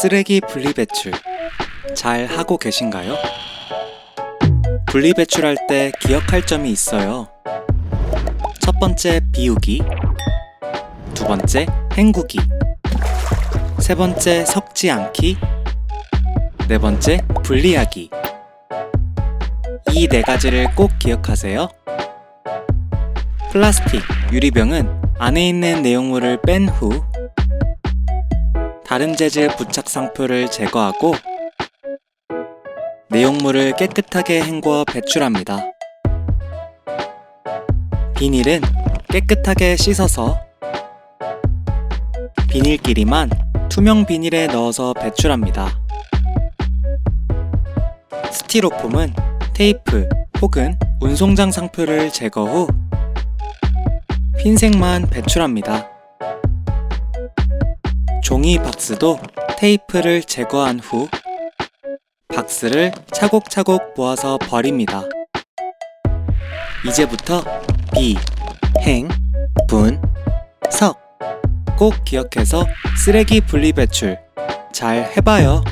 쓰레기 분리배출 잘 하고 계신가요? 분리배출할 때 기억할 점이 있어요. 첫 번째 비우기, 두 번째 헹구기, 세 번째 섞지 않기, 네 번째 분리하기. 이 네 가지를 꼭 기억하세요. 플라스틱, 유리병은 안에 있는 내용물을 뺀 후 다른 재질 부착 상표를 제거하고 내용물을 깨끗하게 헹궈 배출합니다. 비닐은 깨끗하게 씻어서 비닐끼리만 투명 비닐에 넣어서 배출합니다. 스티로폼은 테이프 혹은 운송장 상표를 제거 후 흰색만 배출합니다. 종이 박스도 테이프를 제거한 후 박스를 차곡차곡 모아서 버립니다. 이제부터 비, 행, 분, 석 꼭 기억해서 쓰레기 분리 배출 잘 해봐요.